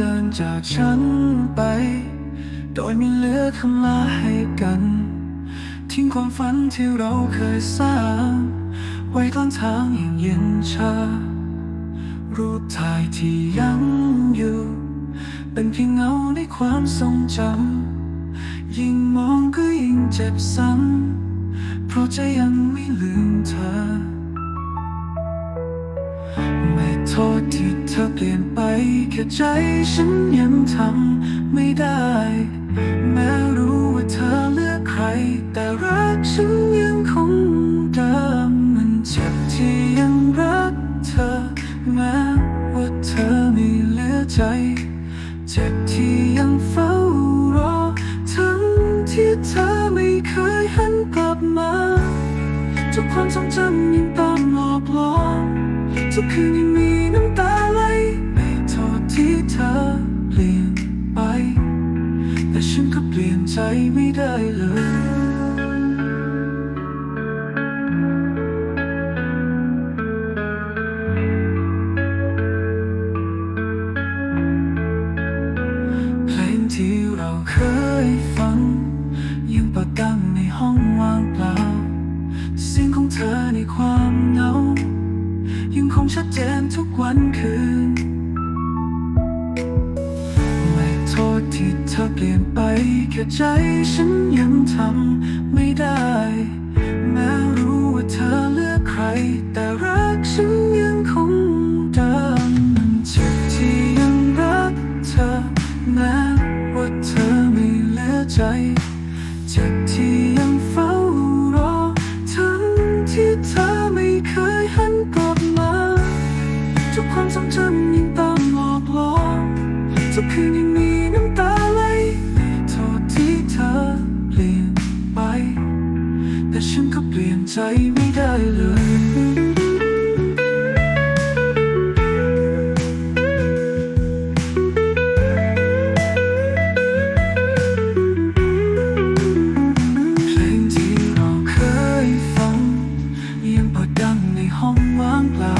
ดินจากฉันไป โดยไม่เหลือคำลาให้กัน ทิ้งความฝันที่เราเคยสร้าง ไว้กลางทางอย่างเย็นชา รูปถ่ายที่ยังอยู่ เป็นเพียงเงาในความทรงจำยิ่งมองก็ยิ่งเจ็บซ้ำเพราะใจยังไม่ลืม ธอเปลี่ยนไปแค่ใจฉันยังทำไม่ได้ แม้รู้ว่าเธอเลือกใคร แต่รักฉันยังคงเดิมมันเจ็บที่ยังรักเธอ แม้ว่าเธอไม่เหลือใจ เจ็บที่ยังเฝ้ารอ ทั้งที่เธอไม่เคยหันกลับมา ทุกความทรงจำยังตามหลอกหลอนทุกคืนยังมี นก็เปลี่ยนใจไม่ได้เลยเพลงที่เราเคยฟัง ยังปิดดังในห้องว่างเปล่าเสียงของเธอในความเหงา ยังคงชัดเจนทุกวันคืน เปลี่ยนไปแค่ใจฉันยังทำไม่ได้ แม้รู้ว่าเธอเลือกใคร แต่รักฉันยังคงเดิมมันเจ็บที่ยังรักเธอแม้ว่าเธอไม่เหลือใจเจ็บที่ แต่ฉันก็เปลี่ยนใจไม่ได้เลยเพลงที่เราเคยฟัง ยังเปิดดังในห้องว่างเปล่า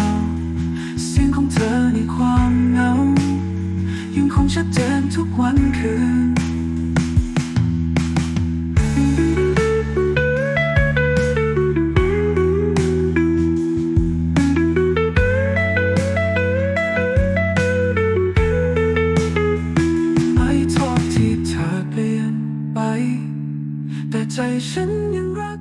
เสียงของเธอในความเหงา ยังคงชัดเจนทุกวันคืน ใจฉันยังรัก